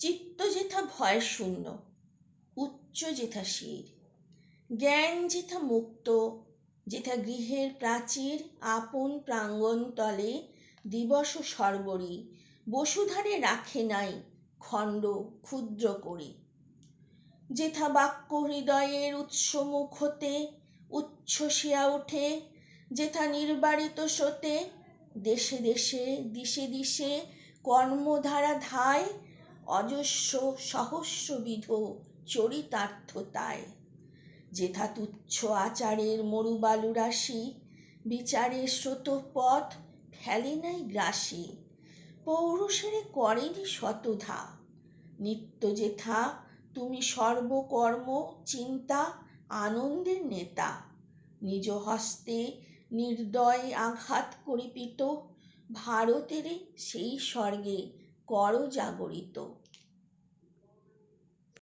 চিত্ত যেথা ভয় শূন্য, উচ্চ যেথা শির, জ্ঞান যেথা মুক্ত, যেথা গৃহের প্রাচীর আপন প্রাঙ্গণ তলে দিবস সর্বরী, বসুধারে রাখে নাই খণ্ড ক্ষুদ্র করে। যেথা বাক্য হৃদয়ের উৎসমুখ হতে উচ্ছ্বসিয়া ওঠে, যেথা নির্বারিত স্রোতে, দেশে দেশে, দিশে দিশে কর্মধারা ধায় অজস্র সহস্রবিধ চরিতার্থতায়। যেথা তুচ্ছ আচারের মরুবালু রাশি, বিচারের স্রোতপথ ফেলে নাই গ্রাসে। পৌরুষেরে করেনি শতধা। নিত্য যেথা তুমি সর্বকর্ম, চিন্তা, আনন্দের নেতা। নিজ হস্তে নির্দয় আঘাত করিপিত, ভারতেরে সেই স্বর্গে কর জাগরিত